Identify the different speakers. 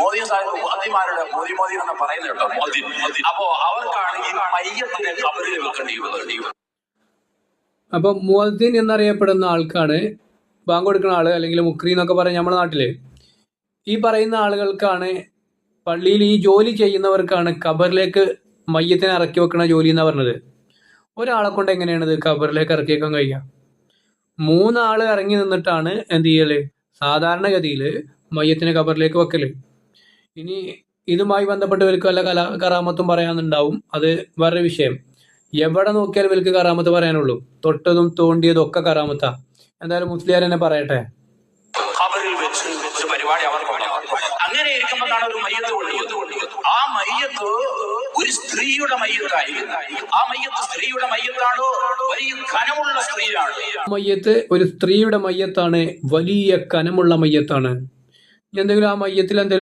Speaker 1: മോദി സാഹിബ് മോദിമാരുടെ മോദി മോദി എന്ന് പറയുന്നത് മോദി. അപ്പോ അവർക്കാണ് ഈ മയ്യത്തിനെ കബറിൽ വെക്കേണ്ടി
Speaker 2: അപ്പൊ മുഹദ്ദീൻ എന്നറിയപ്പെടുന്ന ആൾക്കാണ് ബാങ്ക് കൊടുക്കുന്ന ആൾ അല്ലെങ്കിൽ മുക്രി എന്നൊക്കെ പറയും നമ്മുടെ നാട്ടിൽ. ഈ പറയുന്ന ആളുകൾക്കാണ് പള്ളിയിൽ ഈ ജോലി ചെയ്യുന്നവർക്കാണ് ഖബറിലേക്ക് മയ്യത്തിനെ ഇറക്കി വെക്കുന്ന ജോലി എന്നാ പറഞ്ഞത്. ഒരാളെ കൊണ്ട് എങ്ങനെയാണ് ഇത് ഖബറിലേക്ക് ഇറക്കി വെക്കാൻ കഴിയുക? മൂന്നാൾ ഇറങ്ങി നിന്നിട്ടാണ് എന്ത് ചെയ്യൽ? സാധാരണഗതിയിൽ മയ്യത്തിനെ ഖബറിലേക്ക് വെക്കൽ. ഇനി ഇതുമായി ബന്ധപ്പെട്ട് ഇവർക്ക് വല്ല കല കറാമത്തും പറയാനുണ്ടാവും. അത് വേറെ വിഷയം. എവിടെ നോക്കിയാലും ഇവർക്ക് കറാമത്ത് പറയാനുള്ളൂ. തൊട്ടതും തോണ്ടിയതും ഒക്കെ കറാമത്താ. എന്തായാലും മുസ്ലിയാർ തന്നെ പറയട്ടെ.
Speaker 1: പരിപാടി അങ്ങനെ ഇരിക്കുമ്പോഴാണ് ഒരു മയ്യത്ത് കൊള്ളിയത് ആ മയ്യത്ത് ഒരു സ്ത്രീയുടെ മയ്യത്തായിരുന്നു ആ മയ്യത്ത് സ്ത്രീയുടെ മയ്യത്താണോ? വലിയ കനമുള്ള സ്ത്രീയാണ്.
Speaker 2: മയ്യത്ത് ഒരു സ്ത്രീയുടെ മയ്യത്താണ്. വലിയ കനമുള്ള മയ്യത്താണ്. എന്തെങ്കിലും ആ മയ്യത്തിൽ എന്തെങ്കിലും